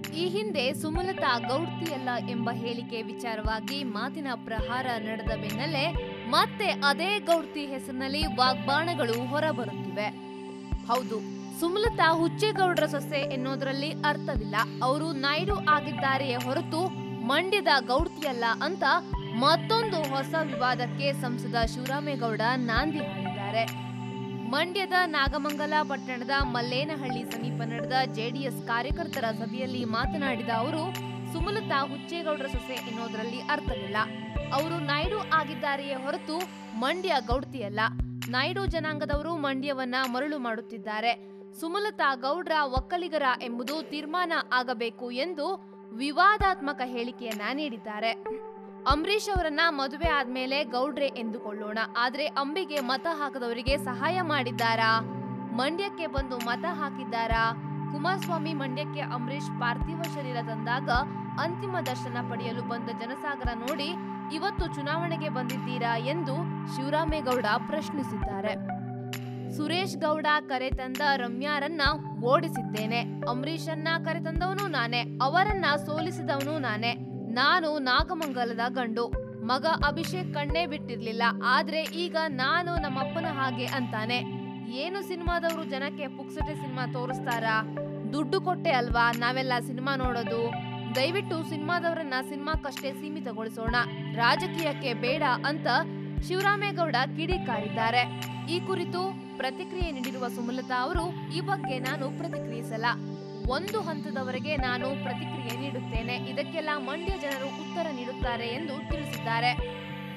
ಈ ಹಿಂದೆ ಸುಮಲತಾ ಗೌಡ್ತಿಯಲ್ಲ ಎಂಬ ಹೇಳಿಕೆ ವಿಚಾರವಾಗಿ ಮಾತಿನ ಪ್ರಹಾರ ನಡೆದ ಬೆನ್ನಲ್ಲೇ ಮತ್ತೆ ಅದೇ ಗೌಡ್ತಿ ಹೆಸರಿನಲ್ಲಿ ವಾಗ್ಬಾಣಗಳು ಹೊರಬರುತ್ತಿವೆ. ಹೌದು, ಸುಮಲತಾ ಹುಚ್ಚೇಗೌಡರ ಸೊಸೆ ಎನ್ನುವುದರಲ್ಲಿ ಅರ್ಥವಿಲ್ಲ. ಅವರು ನಾಯ್ಡು ಆಗಿದ್ದಾರೆಯೇ ಹೊರತು ಮಂಡ್ಯದ ಗೌಡ್ತಿಯಲ್ಲ ಅಂತ ಮತ್ತೊಂದು ಹೊಸ ವಿವಾದಕ್ಕೆ ಸಂಸದ ಶಿವರಾಮೇಗೌಡ ನಾಂದಿ ಹಾಡಿದ್ದಾರೆ. ಮಂಡ್ಯದ ನಾಗಮಂಗಲ ಪಟ್ಟಣದ ಮಲ್ಲೇನಹಳ್ಳಿ ಸಮೀಪ ನಡೆದ ಜೆಡಿಎಸ್ ಕಾರ್ಯಕರ್ತರ ಸಭೆಯಲ್ಲಿ ಮಾತನಾಡಿದ ಅವರು, ಸುಮಲತಾ ಹುಚ್ಚೇಗೌಡರ ಸೊಸೆ ಎನ್ನುವುದರಲ್ಲಿ ಅರ್ಥವಿಲ್ಲ. ಅವರು ನಾಯ್ಡು ಆಗಿದ್ದಾರೆಯೇ ಹೊರತು ಮಂಡ್ಯ ಗೌಡ್ತಿಯಲ್ಲ. ನಾಯ್ಡು ಜನಾಂಗದವರು ಮಂಡ್ಯವನ್ನ ಮರಳು ಮಾಡುತ್ತಿದ್ದಾರೆ. ಸುಮಲತಾ ಗೌಡ್ರ ಒಕ್ಕಲಿಗರ ಎಂಬುದು ತೀರ್ಮಾನ ಆಗಬೇಕು ಎಂದು ವಿವಾದಾತ್ಮಕ ಹೇಳಿಕೆಯನ್ನ ನೀಡಿದ್ದಾರೆ. ಅಂಬರೀಶ್ ಅವರನ್ನ ಮದುವೆ ಆದ್ಮೇಲೆ ಗೌಡ್ರೆ ಎಂದುಕೊಳ್ಳೋಣ. ಆದ್ರೆ ಅಂಬಿಗೆ ಮತ ಹಾಕದವರಿಗೆ ಸಹಾಯ ಮಾಡಿದ್ದಾರಾ? ಮಂಡ್ಯಕ್ಕೆ ಬಂದು ಮತ ಹಾಕಿದ್ದಾರಾ? ಕುಮಾರಸ್ವಾಮಿ ಮಂಡ್ಯಕ್ಕೆ ಅಂಬರೀಷ್ ಪಾರ್ಥಿವ ಶರೀರ ತಂದಾಗ ಅಂತಿಮ ದರ್ಶನ ಪಡೆಯಲು ಬಂದ ಜನಸಾಗರ ನೋಡಿ ಇವತ್ತು ಚುನಾವಣೆಗೆ ಬಂದಿದ್ದೀರಾ ಎಂದು ಶಿವರಾಮೇಗೌಡ ಪ್ರಶ್ನಿಸಿದ್ದಾರೆ. ಸುರೇಶ್ ಗೌಡ ಕರೆತಂದ ರಮ್ಯಾರನ್ನ ಓಡಿಸಿದ್ದೇನೆ. ಅಂಬರೀಷನ್ನ ಕರೆತಂದವನು ನಾನೇ. ಅವರನ್ನ ಸೋಲಿಸಿದವನು ನಾನೇ. ನಾನು ನಾಗಮಂಗಲದ ಗಂಡು. ಮಗ ಅಭಿಷೇಕ್ ಕಣ್ಣೇ ಬಿಟ್ಟಿರ್ಲಿಲ್ಲ. ಆದ್ರೆ ಈಗ ನಾನು ನಮ್ಮಪ್ಪನ ಹಾಗೆ ಅಂತಾನೆ. ಏನು ಸಿನಿಮಾದವರು ಜನಕ್ಕೆ ಪುಕ್ಸಟೆ ಸಿನಿಮಾ ತೋರಿಸ್ತಾರಾ? ದುಡ್ಡು ಕೊಟ್ಟೆ ಅಲ್ವಾ ನಾವೆಲ್ಲ ಸಿನಿಮಾ ನೋಡೋದು? ದಯವಿಟ್ಟು ಸಿನಿಮಾದವರನ್ನ ಸಿನಿಮಾಕ್ಕಷ್ಟೇ ಸೀಮಿತಗೊಳಿಸೋಣ. ರಾಜಕೀಯಕ್ಕೆ ಬೇಡ ಅಂತ ಶಿವರಾಮೇಗೌಡ ಕಿಡಿಕಾರಿದ್ದಾರೆ ಈ ಕುರಿತು ಪ್ರತಿಕ್ರಿಯೆ ನೀಡಿರುವ ಸುಮಲತಾ ಅವರು ಈ ಬಗ್ಗೆ ನಾನು ಪ್ರತಿಕ್ರಿಯಿಸಲ್ಲ. ಒಂದು ಹಂತದವರೆಗೆ ನಾನು ಪ್ರತಿಕ್ರಿಯೆ ನೀಡುತ್ತೇನೆ. ಇದಕ್ಕೆಲ್ಲ ಮಂಡ್ಯ ಜನರು ಉತ್ತರ ನೀಡುತ್ತಾರೆ ಎಂದು ತಿಳಿಸಿದ್ದಾರೆ.